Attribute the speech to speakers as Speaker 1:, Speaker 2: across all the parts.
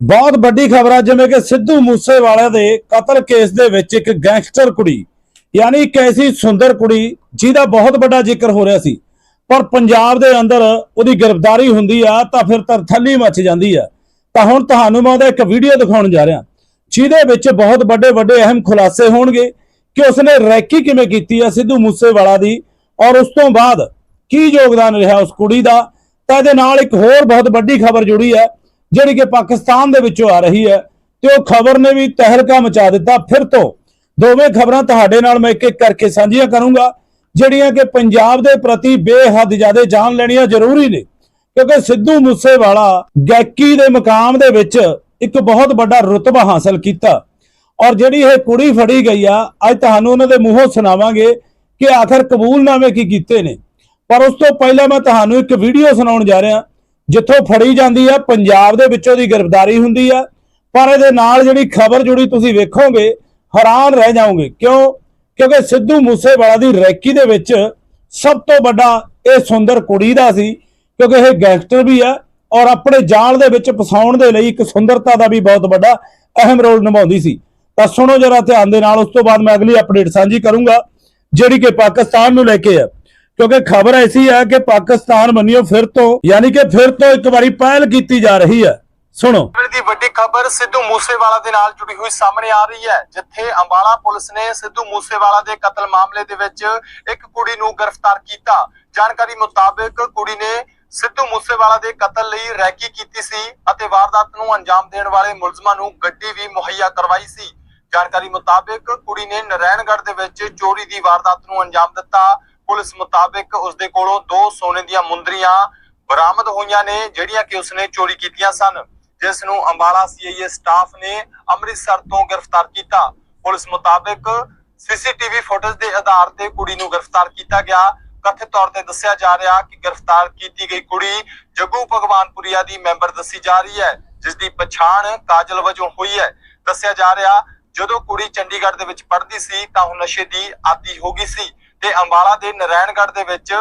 Speaker 1: ਬਹੁਤ ਵੱਡੀ ਖਬਰ ਆ, ਜਿਵੇਂ ਕਿ ਸਿੱਧੂ ਮੂਸੇਵਾਲੇ ਦੇ ਕਤਲ ਕੇਸ ਦੇ ਵਿੱਚ ਇੱਕ ਗੈਂਗਸਟਰ ਕੁੜੀ, ਯਾਨੀ ਇੱਕ ਐਸੀ ਸੁੰਦਰ ਕੁੜੀ, ਜਿਹਦਾ ਬਹੁਤ ਵੱਡਾ ਜ਼ਿਕਰ ਹੋ ਰਿਹਾ ਸੀ। ਪਰ ਪੰਜਾਬ ਦੇ ਅੰਦਰ ਉਹਦੀ ਗ੍ਰਿਫਤਾਰੀ ਹੁੰਦੀ ਆ, ਤਾਂ ਫਿਰ ਤਰਥੱਲੀ ਮੱਚ ਜਾਂਦੀ ਆ। ਤਾਂ ਹੁਣ ਤੁਹਾਨੂੰ ਮੈਂ ਉਹਦਾ ਇੱਕ ਵੀਡੀਓ ਦਿਖਾਉਣ ਜਾ ਰਿਹਾ, ਜਿਹਦੇ ਵਿੱਚ ਬਹੁਤ ਵੱਡੇ ਵੱਡੇ ਅਹਿਮ ਖੁਲਾਸੇ ਹੋਣਗੇ ਕਿ ਉਸਨੇ ਰੈਕੀ ਕਿਵੇਂ ਕੀਤੀ ਆ ਸਿੱਧੂ ਮੂਸੇਵਾਲਾ ਦੀ, ਔਰ ਉਸ ਤੋਂ ਬਾਅਦ ਕੀ ਯੋਗਦਾਨ ਰਿਹਾ ਉਸ ਕੁੜੀ ਦਾ। ਤਾਂ ਇਹਦੇ ਨਾਲ ਇੱਕ ਹੋਰ ਬਹੁਤ ਵੱਡੀ ਖਬਰ ਜੁੜੀ ਹੈ ਜਿਹੜੀ ਕਿ ਪਾਕਿਸਤਾਨ ਦੇ ਵਿੱਚੋਂ ਆ ਰਹੀ ਹੈ ਤੇ ਉਹ ਖਬਰ ਨੇ ਵੀ ਤਹਿਲਕਾ ਮਚਾ ਦਿੱਤਾ। ਫਿਰ ਤੋਂ ਦੋਵੇਂ ਖਬਰਾਂ ਤੁਹਾਡੇ ਨਾਲ ਮੈਂ ਇੱਕ ਇੱਕ ਕਰਕੇ ਸਾਂਝੀਆਂ ਕਰੂੰਗਾ, ਜਿਹੜੀਆਂ ਕਿ ਪੰਜਾਬ ਦੇ ਪ੍ਰਤੀ ਬੇਹੱਦ ਜ਼ਿਆਦਾ ਜਾਣ ਲੈਣੀਆਂ ਜ਼ਰੂਰੀ ਨੇ। ਕਿਉਂਕਿ ਸਿੱਧੂ ਮੂਸੇਵਾਲਾ ਗਾਇਕੀ ਦੇ ਮਕਾਮ ਦੇ ਵਿੱਚ ਇੱਕ ਬਹੁਤ ਵੱਡਾ ਰੁਤਬਾ ਹਾਸਲ ਕੀਤਾ। ਔਰ ਜਿਹੜੀ ਇਹ ਕੁੜੀ ਫੜੀ ਗਈ ਆ, ਅੱਜ ਤੁਹਾਨੂੰ ਉਹਨਾਂ ਦੇ ਮੂੰਹੋਂ ਸੁਣਾਵਾਂਗੇ ਕਿ ਆਖਰ ਕਬੂਲਨਾਮੇ ਕੀ ਕੀਤੇ ਨੇ। ਪਰ ਉਸ ਤੋਂ ਪਹਿਲਾਂ ਮੈਂ ਤੁਹਾਨੂੰ ਇੱਕ ਵੀਡੀਓ ਸੁਣਾਉਣ ਜਾ ਰਿਹਾ। ਜਿੱਥੋਂ ਫੜੀ ਜਾਂਦੀ ਆ, ਪੰਜਾਬ ਦੇ ਵਿੱਚੋਂ ਦੀ ਗ੍ਰਿਫਤਾਰੀ ਹੁੰਦੀ ਆ, ਪਰ ਇਹਦੇ ਨਾਲ ਜਿਹੜੀ ਖਬਰ ਜੁੜੀ ਤੁਸੀਂ ਵੇਖੋਗੇ, ਹੈਰਾਨ ਰਹਿ ਜਾਓਗੇ। ਕਿਉਂ? ਕਿਉਂਕਿ ਸਿੱਧੂ ਮੂਸੇਵਾਲਾ ਦੀ ਰੈਕੀ ਦੇ ਵਿੱਚ ਸਭ ਤੋਂ ਵੱਡਾ ਇਹ ਸੁੰਦਰ ਕੁੜੀ ਦਾ ਸੀ, ਕਿਉਂਕਿ ਇਹ ਗੈਂਗਸਟਰ ਵੀ ਆ, ਔਰ ਆਪਣੇ ਜਾਲ ਦੇ ਵਿੱਚ ਫਸਾਉਣ ਦੇ ਲਈ ਇੱਕ ਸੁੰਦਰਤਾ ਦਾ ਵੀ ਬਹੁਤ ਵੱਡਾ ਅਹਿਮ ਰੋਲ ਨਿਭਾਉਂਦੀ ਸੀ। ਤਾਂ ਸੁਣੋ ਜਰਾ ਧਿਆਨ ਦੇ ਨਾਲ, ਉਸ ਤੋਂ ਬਾਅਦ ਮੈਂ ਅਗਲੀ ਅਪਡੇਟ ਸਾਂਝੀ ਕਰੂੰਗਾ, ਜਿਹੜੀ ਕਿ ਪਾਕਿਸਤਾਨ ਨੂੰ ਲੈ ਕੇ ਆ। ਕਿਉਂਕਿ ਖਬਰ ਐਸੀ ਹੈ ਕਿ ਪਾਕਿਸਤਾਨ ਮੰਨਿਓ ਫਿਰ ਤੋਂ, ਯਾਨੀ ਕਿ ਫਿਰ ਤੋਂ ਇੱਕ ਵਾਰੀ ਪਹਿਲ ਕੀਤੀ ਜਾ ਰਹੀ ਹੈ। ਸੁਣੋ।
Speaker 2: ਦੀ ਵੱਡੀ ਖਬਰ ਸਿੱਧੂ ਮੂਸੇਵਾਲਾ ਦੇ ਨਾਲ ਜੁੜੀ ਹੋਈ ਸਾਹਮਣੇ ਆ ਰਹੀ ਹੈ, ਜਿੱਥੇ ਅੰਬਾਲਾ ਪੁਲਿਸ ਨੇ ਸਿੱਧੂ ਮੂਸੇਵਾਲਾ ਦੇ ਕਤਲ ਮਾਮਲੇ ਦੇ ਵਿੱਚ ਇੱਕ ਕੁੜੀ ਨੂੰ ਗ੍ਰਿਫਤਾਰ ਕੀਤਾ। ਜਾਣਕਾਰੀ ਮੁਤਾਬਕ ਕੁੜੀ ਨੇ ਸਿੱਧੂ ਮੂਸੇਵਾਲਾ ਦੇ ਕਤਲ ਲਈ ਰੈਕੀ ਕੀਤੀ ਸੀ ਅਤੇ ਵਾਰਦਾਤ ਨੂੰ ਅੰਜਾਮ ਦੇਣ ਵਾਲੇ ਮੁਲਜ਼ਮਾਂ ਨੂੰ ਗੱਡੀ ਵੀ ਮੁਹੱਈਆ ਕਰਵਾਈ ਸੀ। ਜਾਣਕਾਰੀ ਮੁਤਾਬਕ ਕੁੜੀ ਨੇ ਨਰੈਣਗੜ੍ਹ ਦੇ ਵਿੱਚ ਚੋਰੀ ਦੀ ਵਾਰਦਾਤ ਨੂੰ ਅੰਜਾਮ ਦਿੱਤਾ। ਪੁਲਿਸ ਮੁਤਾਬਕ ਉਸਦੇ ਕੋਲੋਂ ਦੋ ਸੋਨੇ ਦੀਆਂ ਮੁੰਦਰੀਆਂ ਬਰਾਮਦ ਹੋਈਆਂ ਨੇ, ਜਿਹੜੀਆਂ ਕਿ ਉਸਨੇ ਚੋਰੀ ਕੀਤੀਆਂ ਸਨ। ਜਿਸ ਨੂੰ ਅੰਬਾਲਾ ਸੀਆਈਏ ਸਟਾਫ ਨੇ ਅੰਮ੍ਰਿਤਸਰ ਤੋਂ ਗ੍ਰਿਫਤਾਰ ਕੀਤਾ। ਪੁਲਿਸ ਮੁਤਾਬਕ ਸੀਸੀਟੀਵੀ ਫੁਟੇਜ ਦੇ ਆਧਾਰ ਤੇ ਕੁੜੀ ਨੂੰ ਗ੍ਰਿਫਤਾਰ ਕੀਤਾ ਗਿਆ। ਕਥਿਤ ਤੌਰ ਤੇ ਦੱਸਿਆ ਜਾ ਰਿਹਾ ਕਿ ਗ੍ਰਿਫਤਾਰ ਕੀਤੀ ਗਈ ਕੁੜੀ ਜੱਗੂ ਭਗਵਾਨਪੁਰੀਆ ਦੀ ਮੈਂਬਰ ਦੱਸੀ ਜਾ ਰਹੀ ਹੈ ਜਿਸ ਦੀ ਪਛਾਣ ਕਾਜਲ ਵਜੋਂ ਹੋਈ ਹੈ। ਦੱਸਿਆ ਜਾ ਰਿਹਾ, ਜਦੋਂ ਕੁੜੀ ਚੰਡੀਗੜ੍ਹ ਦੇ ਵਿੱਚ ਪੜ੍ਹਦੀ ਸੀ, ਤਾਂ ਉਹ ਨਸ਼ੇ ਦੀ ਆਦੀ ਹੋ ਗਈ ਸੀ। ਤੇ ਅੰਬਾਲਾ ਦੇ ਨਰੈਣਗੜ੍ਹ ਦੇ ਵਿੱਚ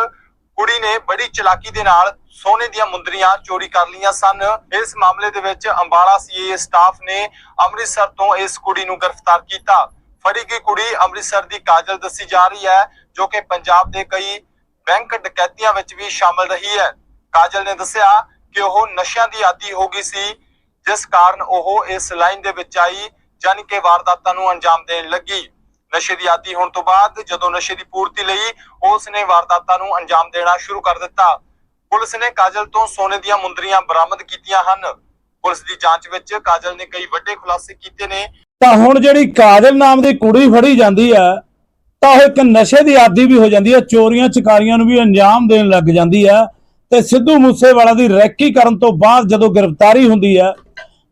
Speaker 2: ਕੁੜੀ ਨੇ ਬੜੀ ਚਲਾਕੀ ਦੇ ਨਾਲ ਸੋਨੇ ਦੀਆਂ ਮੁੰਦਰੀਆਂ ਚੋਰੀ ਕਰ ਲਈਆਂ ਸਨ। ਇਸ ਮਾਮਲੇ ਦੇ ਵਿੱਚ ਅੰਬਾਲਾ ਸੀਏ ਸਟਾਫ ਨੇ ਅੰਮ੍ਰਿਤਸਰ ਤੋਂ ਇਸ ਕੁੜੀ ਨੂੰ ਗ੍ਰਿਫਤਾਰ ਕੀਤਾ। ਫੜੀ ਗਈ ਕੁੜੀ ਅੰਮ੍ਰਿਤਸਰ ਦੀ ਕਾਜਲ ਦੱਸੀ ਜਾ ਰਹੀ ਹੈ, ਜੋ ਕਿ ਪੰਜਾਬ ਦੇ ਕਈ ਬੈਂਕ ਡਕੈਤੀਆਂ ਵਿੱਚ ਵੀ ਸ਼ਾਮਲ ਰਹੀ ਹੈ। ਕਾਜਲ ਨੇ ਦੱਸਿਆ ਕਿ ਉਹ ਨਸ਼ਿਆਂ ਦੀ ਆਦੀ ਹੋ ਗਈ ਸੀ, ਜਿਸ ਕਾਰਨ ਉਹ ਇਸ ਲਾਈਨ ਦੇ ਵਿੱਚ ਆਈ ਜਾਨੀ ਕਿ ਵਾਰਦਾਤਾਂ ਨੂੰ ਅੰਜਾਮ ਦੇਣ ਲੱਗੀ। ਨਸ਼ੇ ਦੀ ਆਦੀ ਹੋਣ ਤੋਂ ਬਾਅਦ ਜਦੋਂ ਨਸ਼ੇ ਦੀ ਪੂਰਤੀ ਲਈ ਉਸ ਨੇ ਵਾਰਦਾਤਾਂ ਨੂੰ ਅੰਜਾਮ ਦੇਣਾ ਸ਼ੁਰੂ ਕਰ ਦਿੱਤਾ। ਪੁਲਿਸ ਨੇ ਕਾਜਲ ਤੋਂ ਸੋਨੇ ਦੀਆਂ ਮੁੰਦਰੀਆਂ ਬਰਾਮਦ ਕੀਤੀਆਂ ਹਨ। ਪੁਲਿਸ ਦੀ ਜਾਂਚ ਵਿੱਚ ਕਾਜਲ ਨੇ ਕਈ ਵੱਡੇ ਖੁਲਾਸੇ ਕੀਤੇ ਨੇ।
Speaker 1: ਤਾਂ ਹੁਣ ਜਿਹੜੀ ਕਾਜਲ ਨਾਮ ਦੀ ਕੁੜੀ ਫੜੀ ਜਾਂਦੀ ਹੈ, ਤਾਂ ਉਹ ਇੱਕ ਨਸ਼ੇ ਦੀ ਆਦੀ ਵੀ ਹੋ ਜਾਂਦੀ ਹੈ, ਚੋਰੀਆਂ ਚਕਾਰੀਆਂ ਨੂੰ ਵੀ ਅੰਜਾਮ ਦੇਣ ਲੱਗ ਜਾਂਦੀ ਹੈ ਤੇ ਸਿੱਧੂ ਮੂਸੇਵਾਲਾ ਦੀ ਰੈਕੀ ਕਰਨ ਤੋਂ ਬਾਅਦ ਜਦੋਂ ਗ੍ਰਿਫਤਾਰੀ ਹੁੰਦੀ ਹੈ,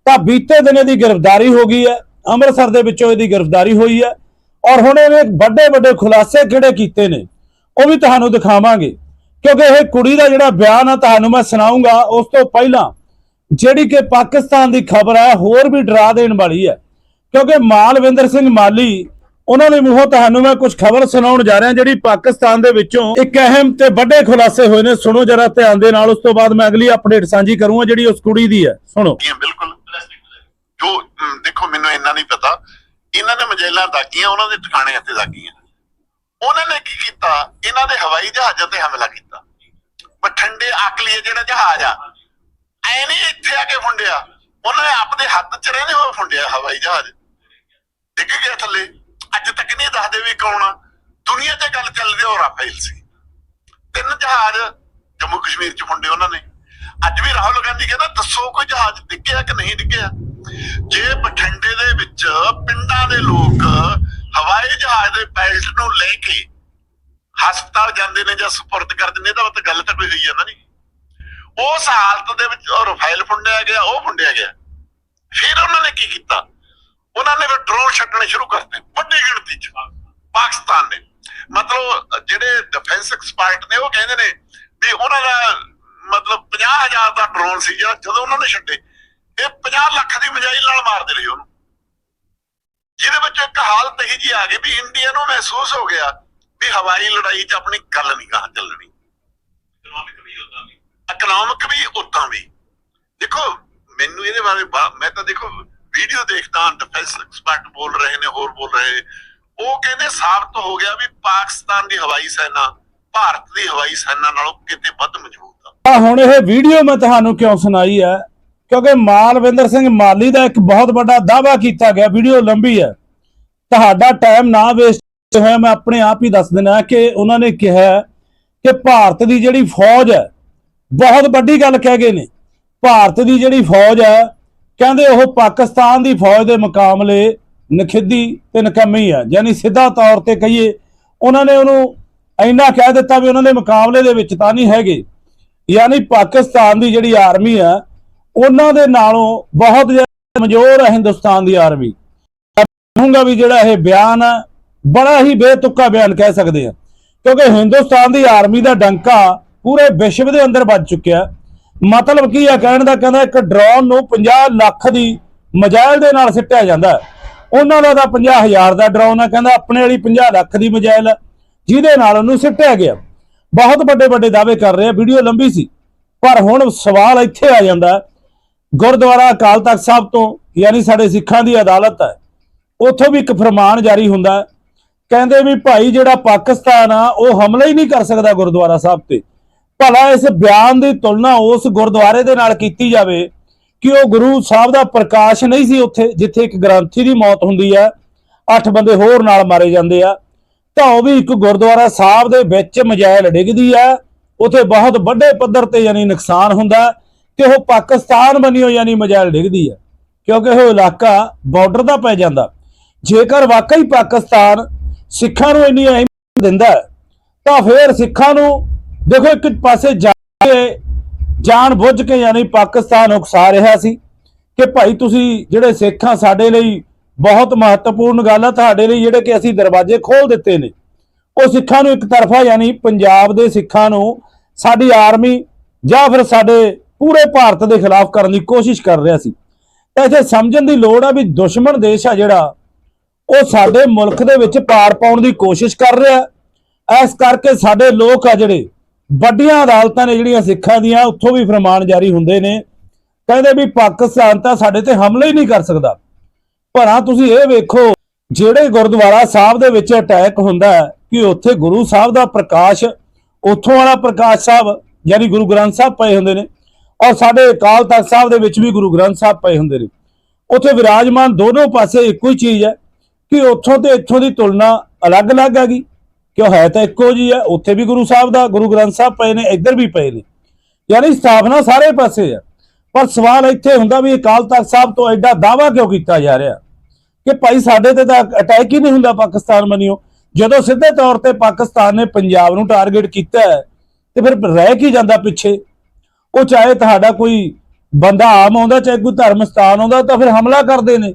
Speaker 1: ਤਾਂ ਬੀਤੇ ਦਿਨ ਦੀ ਗ੍ਰਿਫਤਾਰੀ ਹੋ ਗਈ ਹੈ, ਅੰਮ੍ਰਿਤਸਰ ਦੇ ਵਿੱਚੋਂ ਇਹਦੀ ਗ੍ਰਿਫਤਾਰੀ ਹੋਈ ਹੈ। ਔਰ ਹੁਣ ਇਹਨੇ ਵੱਡੇ ਵੱਡੇ ਖੁਲਾਸੇ ਕਿਹੜੇ ਕੀਤੇ ਨੇ? ਉਹ ਵੀ ਤੁਹਾਨੂੰ ਦਿਖਾਵਾਂਗੇ। ਕਿਉਂਕਿ ਇਹ ਕੁੜੀ ਦਾ ਜਿਹੜਾ ਬਿਆਨ ਆ, ਤੁਹਾਨੂੰ ਮੈਂ ਸੁਣਾਉਂਗਾ, ਉਸ ਤੋਂ ਪਹਿਲਾਂ ਜਿਹੜੀ ਕਿ ਪਾਕਿਸਤਾਨ ਦੀ ਖਬਰ ਹੈ ਹੋਰ ਵੀ ਡਰਾ ਦੇਣ ਵਾਲੀ ਹੈ ਕਿਉਂਕਿ ਮਾਲਵਿੰਦਰ ਸਿੰਘ ਮਾਲੀ, ਉਹਨਾਂ ਦੇ ਮੂੰਹੋਂ ਤੁਹਾਨੂੰ ਮੈਂ ਕੁਝ ਖਬਰ ਸੁਣਾਉਣ ਜਾ ਰਿਹਾ, ਜਿਹੜੀ ਪਾਕਿਸਤਾਨ ਦੇ ਵਿੱਚੋਂ ਇੱਕ ਅਹਿਮ ਤੇ ਵੱਡੇ ਖੁਲਾਸੇ ਹੋਏ ਨੇ। ਸੁਣੋ ਜਰਾ ਧਿਆਨ ਦੇ ਨਾਲ, ਉਸ ਤੋਂ ਬਾਅਦ ਮੈਂ ਅਗਲੀ ਅਪਡੇਟ ਸਾਂਝੀ ਕਰੂੰਗਾ, ਜਿਹੜੀ ਉਸ ਕੁੜੀ ਦੀ ਹੈ ਸੁਣੋ।
Speaker 3: ਬਿਲਕੁਲ। ਜੋ ਦੇਖੋ, ਮੈਨੂੰ ਇੰਨਾ ਨਹੀਂ ਪਤਾ ਇਹਨਾਂ ਨੇ ਮਜੈਲਾਂ ਦਾਗੀਆਂ ਉਹਨਾਂ ਦੇ ਟਿਕਾਣੇ ਅਤੇ ਦਾਗੀਆਂ। ਉਹਨਾਂ ਨੇ ਕੀ ਕੀਤਾ? ਇਹਨਾਂ ਦੇ ਹਵਾਈ ਜਹਾਜ਼ਾਂ ਤੇ ਹਮਲਾ ਕੀਤਾ। ਬਠੰਡੇ ਆਕਲੀਏ ਜਿਹੜਾ ਜਹਾਜ਼ ਆ। ਐ ਨਹੀਂ ਇੱਥੇ ਆ ਕੇ ਫੁੰਡਿਆ। ਉਹਨਾਂ ਨੇ ਆਪਦੇ ਹੱਥ 'ਚ ਰਹਿੰਦੇ ਹੋਏ ਫੁੰਡਿਆ ਹਵਾਈ ਜਹਾਜ਼। ਡਿੱਗ ਗਿਆ ਥੱਲੇ। ਅੱਜ ਤੱਕ ਨਹੀਂ ਦੱਸਦੇ ਵੀ ਕੌਣ ਆ। ਦੁਨੀਆ ਤੇ ਗੱਲ ਚੱਲਦੀ ਉਹ ਰਾਫੇਲ ਸੀ। ਤਿੰਨ ਜਹਾਜ਼ ਜੰਮੂ ਕਸ਼ਮੀਰ 'ਚ ਫੁੰਡੇ ਉਹਨਾਂ ਨੇ। ਅੱਜ ਵੀ ਰਾਹੁਲ ਗਾਂਧੀ ਕਹਿੰਦਾ, ਦੱਸੋ ਕੋਈ ਜਹਾਜ਼ ਡਿੱਗਿਆ ਕਿ ਨਹੀਂ ਡਿੱਗਿਆ? ਜੇ ਬਠਿੰਡੇ ਦੇ ਵਿੱਚ ਪਿੰਡਾਂ ਦੇ ਲੋਕ ਹਵਾਈ ਜਹਾਜ਼ ਦੇ ਪਾਇਲਟ ਨੂੰ ਲੈ ਕੇ ਹਸਪਤਾਲ ਜਾਂਦੇ ਨੇ ਜਾਂ ਸਪੁਰਦ ਕਰ ਦਿੰਦੇ ਤਾਂ ਗੱਲ ਤਾਂ ਕੋਈ ਹੋਈ ਜਾਂਦਾ ਨਹੀਂ। ਉਸ ਹਾਲਤ ਦੇ ਵਿੱਚ ਉਹ ਰਫਾਇਲ ਫੁੰਡਿਆ ਗਿਆ, ਉਹ ਫੁੰਡਿਆ ਗਿਆ। ਫਿਰ ਉਹਨਾਂ ਨੇ ਕੀ ਕੀਤਾ? ਉਹਨਾਂ ਨੇ ਫਿਰ ਡਰੋਨ ਛੱਡਣੇ ਸ਼ੁਰੂ ਕਰਤੇ, ਵੱਡੀ ਗਿਣਤੀ 'ਚ। ਪਾਕਿਸਤਾਨ ਨੇ। ਮਤਲਬ ਜਿਹੜੇ ਡਿਫੈਂਸ ਐਕਸਪਰਟ ਨੇ, ਉਹ ਕਹਿੰਦੇ ਨੇ ਵੀ ਉਹਨਾਂ ਦਾ ਮਤਲਬ 50000 ਦਾ ਡਰੋਨ ਸੀ ਜਿਹੜਾ ਜਦੋਂ ਉਹਨਾਂ ਨੇ ਛੱਡੇ। ਇਹ 50 ਲੱਖ ਦੀ ਮਜਾਈਲ ਨਾਲ ਮਾਰਦੇ ਰਹੇ ਉਹਨੂੰ। ਜਿਹਦੇ ਵਿੱਚ ਇੱਕ ਹਾਲਤ ਇਹੀ ਜੀ ਆ ਗਈ ਵੀ ਇੰਡੀਆ ਨੂੰ ਮਹਿਸੂਸ ਹੋ ਗਿਆ ਵੀ ਹਵਾਈ ਲੜਾਈ 'ਚ ਆਪਣੀ ਗੱਲ ਨਹੀਂ ਕਹਾਂ ਚੱਲਣੀ। ਇਕਨੋਮਿਕ ਵੀ ਉਦਾਂ ਵੀ। ਵੀ ਦੇਖੋ ਮੈਨੂੰ ਇਹਦੇ ਬਾਰੇ ਮੈਂ ਤਾਂ ਦੇਖੋ ਵੀਡੀਓ ਦੇਖਦਾ ਡਿਫੈਂਸ ਐਕਸਪਰਟ ਬੋਲ ਰਹੇ ਨੇ ਹੋਰ ਬੋਲ ਰਹੇ। ਉਹ ਕਹਿੰਦੇ ਸਾਬਤ ਹੋ ਗਿਆ ਵੀ ਪਾਕਿਸਤਾਨ ਦੀ ਹਵਾਈ ਸੈਨਾ ਭਾਰਤ ਦੀ ਹਵਾਈ ਸੈਨਾ ਨਾਲੋਂ ਕਿਤੇ ਵੱਧ ਮਜ਼ਬੂਤ ਆ।
Speaker 1: ਆ ਹੁਣ ਇਹ ਵੀਡੀਓ ਮੈਂ ਤੁਹਾਨੂੰ ਕਿਉਂ ਸੁਣਾਈ ਹੈ? ਕਿਉਂਕਿ ਮਾਲਵਿੰਦਰ ਸਿੰਘ ਮਾਲੀ ਦਾ ਇੱਕ ਬਹੁਤ ਵੱਡਾ ਦਾਅਵਾ ਕੀਤਾ ਗਿਆ, ਵੀਡੀਓ ਲੰਬੀ ਹੈ। ਤੁਹਾਡਾ ਟਾਈਮ ਨਾ ਵੇਸਟ ਹੋਇਆ, ਮੈਂ ਆਪਣੇ ਆਪ ਹੀ ਦੱਸ ਦਿੰਦਾ ਕਿ ਉਹਨਾਂ ਨੇ ਕਿਹਾ ਕਿ ਭਾਰਤ ਦੀ ਜਿਹੜੀ ਫੌਜ ਹੈ, ਬਹੁਤ ਵੱਡੀ ਗੱਲ ਕਹਿ ਗਏ ਨੇ। ਭਾਰਤ ਦੀ ਜਿਹੜੀ ਫੌਜ ਹੈ, ਕਹਿੰਦੇ ਉਹ ਪਾਕਿਸਤਾਨ ਦੀ ਫੌਜ ਦੇ ਮੁਕਾਬਲੇ ਨਖਿੱਦੀ ਤੇ ਨਕਮੀ ਹੈ। ਯਾਨੀ ਸਿੱਧਾ ਤੌਰ ਤੇ ਕਹੀਏ, ਉਹਨਾਂ ਨੇ ਉਹਨੂੰ ਇੰਨਾ ਕਹਿ ਦਿੱਤਾ ਵੀ ਉਹਨਾਂ ਦੇ ਮੁਕਾਬਲੇ ਦੇ ਵਿੱਚ ਤਾਂ ਨਹੀਂ ਹੈਗੇ। ਯਾਨੀ ਪਾਕਿਸਤਾਨ ਦੀ ਜਿਹੜੀ ਆਰਮੀ ਆ ਉਹਨਾਂ ਦੇ ਨਾਲੋਂ ਬਹੁਤ ਜ਼ਿਆਦਾ ਕਮਜ਼ੋਰ ਹੈ ਹਿੰਦੁਸਤਾਨ ਦੀ ਆਰਮੀ। ਕਹੂੰਗਾ ਵੀ ਜਿਹੜਾ ਇਹ ਬਿਆਨ ਹੈ ਬੜਾ ਹੀ ਬੇਤੁੱਕਾ ਬਿਆਨ ਕਹਿ ਸਕਦੇ ਆ। ਕਿਉਂਕਿ ਹਿੰਦੁਸਤਾਨ ਦੀ ਆਰਮੀ ਦਾ ਡੰਕਾ ਪੂਰੇ ਵਿਸ਼ਵ ਦੇ ਅੰਦਰ ਵੱਜ ਚੁੱਕਿਆ। ਮਤਲਬ ਕੀ ਆ ਕਹਿਣ ਦਾ ਕਹਿੰਦਾ, ਇੱਕ ਡਰੋਨ ਨੂੰ 50 ਲੱਖ ਦੀ ਮਜਾਇਲ ਦੇ ਨਾਲ ਸਿੱਟਿਆ ਜਾਂਦਾ ਉਹਨਾਂ ਦਾ ਤਾਂ 50000 ਦਾ ਡਰੋਨ ਆ, ਕਹਿੰਦਾ ਆਪਣੇ ਵਾਲੀ 50 ਲੱਖ ਦੀ ਮਜਾਇਲ ਜਿਹਦੇ ਨਾਲ ਉਹਨੂੰ ਸਿੱਟਿਆ ਗਿਆ। ਬਹੁਤ ਵੱਡੇ ਵੱਡੇ ਦਾਅਵੇ ਕਰ ਰਹੇ ਆ ਵੀਡੀਓ ਲੰਬੀ ਸੀ। ਪਰ ਹੁਣ ਸਵਾਲ ਇੱਥੇ ਆ ਜਾਂਦਾ ਗੁਰਦੁਆਰਾ ਅਕਾਲ ਤਖਤ ਸਾਹਿਬ ਤੋਂ, ਯਾਨੀ ਸਾਡੇ ਸਿੱਖਾਂ ਦੀ ਅਦਾਲਤ ਹੈ, ਉੱਥੋਂ ਵੀ ਇੱਕ ਫਰਮਾਨ ਜਾਰੀ ਹੁੰਦਾ ਕਹਿੰਦੇ ਵੀ ਭਾਈ ਜਿਹੜਾ ਪਾਕਿਸਤਾਨ ਆ, ਉਹ ਹਮਲਾ ਹੀ ਨਹੀਂ ਕਰ ਸਕਦਾ ਗੁਰਦੁਆਰਾ ਸਾਹਿਬ ਤੇ। ਭਲਾ ਇਸ ਬਿਆਨ ਦੀ ਤੁਲਨਾ ਉਸ ਗੁਰਦੁਆਰੇ ਦੇ ਨਾਲ ਕੀਤੀ ਜਾਵੇ ਕਿ ਉਹ ਗੁਰੂ ਸਾਹਿਬ ਦਾ ਪ੍ਰਕਾਸ਼ ਨਹੀਂ ਸੀ ਉੱਥੇ, ਜਿੱਥੇ ਇੱਕ ਗ੍ਰੰਥੀ ਦੀ ਮੌਤ ਹੁੰਦੀ ਹੈ, ਅੱਠ ਬੰਦੇ ਹੋਰ ਨਾਲ ਮਾਰੇ ਜਾਂਦੇ ਆ। ਤਾਂ ਉਹ ਵੀ ਇੱਕ ਗੁਰਦੁਆਰਾ ਸਾਹਿਬ ਦੇ ਵਿੱਚ ਮਜਾਇਲ ਡਿੱਗਦੀ ਹੈ, ਉਥੇ ਬਹੁਤ ਵੱਡੇ ਪੱਧਰ ਤੇ ਯਾਨੀ ਨੁਕਸਾਨ ਹੁੰਦਾ ਤੇ ਉਹ ਪਾਕਿਸਤਾਨ ਬਣੀਓ ਯਾਨੀ ਮਜਾਇਲ ਡਿੱਗਦੀ ਹੈ ਕਿਉਂਕਿ ਉਹ ਇਲਾਕਾ ਬਾਰਡਰ ਦਾ ਪੈ ਜਾਂਦਾ। ਜੇਕਰ ਵਾਕਈ ਪਾਕਿਸਤਾਨ ਸਿੱਖਾਂ ਨੂੰ ਇੰਨੀ ਅਹਿਮੀਅਤ ਦਿੰਦਾ ਤਾਂ ਫਿਰ ਸਿੱਖਾਂ ਨੂੰ ਦੇਖੋ ਇੱਕ ਪਾਸੇ ਜਾ ਕੇ ਜਾਣ ਬੁੱਝ ਕੇ ਯਾਨੀ ਪਾਕਿਸਤਾਨ ਉਕਸਾ ਰਿਹਾ ਸੀ ਕਿ ਭਾਈ ਤੁਸੀਂ ਜਿਹੜੇ ਸਿੱਖਾਂ ਸਾਡੇ ਲਈ ਬਹੁਤ ਮਹੱਤਵਪੂਰਨ ਗੱਲ ਆ, ਤੁਹਾਡੇ ਲਈ ਜਿਹੜੇ ਕਿ ਅਸੀਂ ਦਰਵਾਜ਼ੇ ਖੋਲ ਦਿੱਤੇ ਨੇ, ਉਹ ਸਿੱਖਾਂ ਨੂੰ ਇੱਕ ਤਰਫਾ ਯਾਨੀ ਪੰਜਾਬ ਦੇ ਸਿੱਖਾਂ ਨੂੰ, ਸਾਡੀ ਆਰਮੀ ਜਾਂ ਫਿਰ ਸਾਡੇ ਪੂਰੇ ਭਾਰਤ ਦੇ ਖਿਲਾਫ ਕਰਨ ਦੀ ਕੋਸ਼ਿਸ਼ ਕਰ ਰਿਹਾ ਸੀ। ਤਾਂ ਇੱਥੇ ਸਮਝਣ ਦੀ ਲੋੜ ਆ ਵੀ ਦੁਸ਼ਮਣ ਦੇਸ਼ ਆ ਜਿਹੜਾ, ਉਹ ਸਾਡੇ ਮੁਲਕ ਦੇ ਵਿੱਚ ਪਾਰ ਪਾਉਣ ਦੀ ਕੋਸ਼ਿਸ਼ ਕਰ ਰਿਹਾ ਇਸ ਕਰਕੇ ਸਾਡੇ ਲੋਕ ਆ ਜਿਹੜੇ, ਵੱਡੀਆਂ ਅਦਾਲਤਾਂ ਨੇ ਜਿਹੜੀਆਂ ਸਿੱਖਾਂ ਦੀਆਂ, ਉੱਥੋਂ ਵੀ ਫਰਮਾਨ ਜਾਰੀ ਹੁੰਦੇ ਨੇ। ਕਹਿੰਦੇ ਵੀ ਪਾਕਿਸਤਾਨ ਤਾਂ ਸਾਡੇ ਤੇ ਹਮਲਾ ਹੀ ਨਹੀਂ ਕਰ ਸਕਦਾ। ਭਰਾ ਤੁਸੀਂ ਇਹ ਵੇਖੋ, ਜਿਹੜੇ ਗੁਰਦੁਆਰਾ ਸਾਹਿਬ ਦੇ ਵਿੱਚ ਅਟੈਕ ਹੁੰਦਾ ਕਿ ਉੱਥੇ ਗੁਰੂ ਸਾਹਿਬ ਦਾ ਪ੍ਰਕਾਸ਼, ਉੱਥੋਂ ਵਾਲਾ ਪ੍ਰਕਾਸ਼ ਸਾਹਿਬ, ਯਾਨੀ ਗੁਰੂ ਗ੍ਰੰਥ ਸਾਹਿਬ ਪਏ ਹੁੰਦੇ ਨੇ। ਔਰ ਸਾਡੇ ਅਕਾਲ ਤਖਤ ਸਾਹਿਬ ਦੇ ਵਿੱਚ ਵੀ ਗੁਰੂ ਗ੍ਰੰਥ ਸਾਹਿਬ ਪਏ ਹੁੰਦੇ ਨੇ। ਉੱਥੇ ਵਿਰਾਜਮਾਨ ਦੋਨੋਂ ਪਾਸੇ ਇੱਕੋ ਹੀ ਚੀਜ਼ ਹੈ ਕਿ ਉੱਥੋਂ ਤੇ ਇੱਥੋਂ ਦੀ ਤੁਲਨਾ ਅਲੱਗ-ਅਲੱਗ ਹੈਗੀ। ਕਿਉਂ ਹੈ ਤਾਂ ਇੱਕੋ ਜੀ ਹੈ। ਉੱਥੇ ਵੀ ਗੁਰੂ ਸਾਹਿਬ ਦਾ ਗੁਰੂ ਗ੍ਰੰਥ ਸਾਹਿਬ ਪਏ ਨੇ ਇੱਧਰ ਵੀ ਪਏ ਨੇ। ਯਾਨੀ ਸਥਾਪਨਾ ਸਾਰੇ ਪਾਸੇ ਹੈ। ਪਰ ਸਵਾਲ ਇੱਥੇ ਹੁੰਦਾ ਵੀ ਅਕਾਲ ਤਖਤ ਸਾਹਿਬ ਤੋਂ ਐਡਾ ਦਾਵਾ ਕਿਉਂ ਕੀਤਾ ਜਾ ਰਿਹਾ? ਕਿ ਭਾਈ ਸਾਡੇ ਤੇ ਤਾਂ ਅਟੈਕ ਹੀ ਨਹੀਂ ਹੁੰਦਾ ਪਾਕਿਸਤਾਨ ਬਣਿਓ ਜਦੋਂ ਸਿੱਧੇ ਤੌਰ ਤੇ ਪਾਕਿਸਤਾਨ ਨੇ ਪੰਜਾਬ ਨੂੰ ਟਾਰਗੇਟ ਕੀਤਾ ਹੈ, ਤੇ ਫਿਰ ਰਹਿ ਕੀ ਜਾਂਦਾ ਪਿੱਛੇ? ਉਹ ਚਾਹੇ ਤੁਹਾਡਾ ਕੋਈ ਬੰਦਾ ਆਮ ਆਉਂਦਾ, ਚਾਹੇ ਕੋਈ ਧਰਮ ਸਥਾਨ ਆਉਂਦਾ ਤਾਂ ਫਿਰ ਹਮਲਾ ਕਰਦੇ ਨੇ।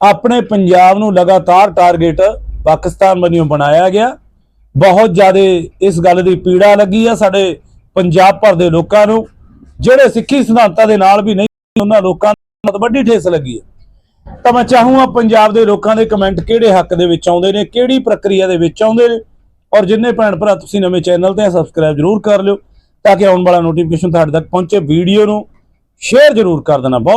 Speaker 1: ਆਪਣੇ ਪੰਜਾਬ ਨੂੰ ਲਗਾਤਾਰ ਟਾਰਗੇਟ ਪਾਕਿਸਤਾਨ ਬਣਿਓ ਬਣਾਇਆ ਗਿਆ। ਬਹੁਤ ਜ਼ਿਆਦਾ ਇਸ ਗੱਲ ਦੀ ਪੀੜਾ ਲੱਗੀ ਆ ਸਾਡੇ ਪੰਜਾਬ ਭਰ ਦੇ ਲੋਕਾਂ ਨੂੰ। ਜਿਹੜੇ ਸਿੱਖੀ ਸਿਧਾਂਤਾਂ ਦੇ ਨਾਲ ਵੀ ਨਹੀਂ, ਉਹਨਾਂ ਲੋਕਾਂ ਨੂੰ ਬਹੁਤ ਵੱਡੀ ਠੇਸ ਲੱਗੀ ਹੈ ਤਾਂ ਮੈਂ ਚਾਹੂੰਗਾ ਪੰਜਾਬ ਦੇ ਲੋਕਾਂ ਦੇ ਕਮੈਂਟ ਕਿਹੜੇ ਹੱਕ ਦੇ ਵਿੱਚ ਆਉਂਦੇ ਨੇ, ਕਿਹੜੀ ਪ੍ਰਕਿਰਿਆ ਦੇ ਵਿੱਚ ਆਉਂਦੇ ਨੇ। ਔਰ ਜਿੰਨੇ ਭੈਣ ਭਰਾ ਤੁਸੀਂ ਨਵੇਂ ਚੈਨਲ ਤੇ ਸਬਸਕ੍ਰਾਈਬ ਜਰੂਰ ਕਰ ਲਿਓ। ਤਾਂ ਕਿ ਆਉਣ ਵਾਲਾ ਨੋਟੀਫਿਕੇਸ਼ਨ ਤੁਹਾਡੇ ਤੱਕ ਪਹੁੰਚੇ। ਵੀਡੀਓ ਨੂੰ ਸ਼ੇਅਰ ਜਰੂਰ ਕਰ ਦੇਣਾ। ਬਹੁਤ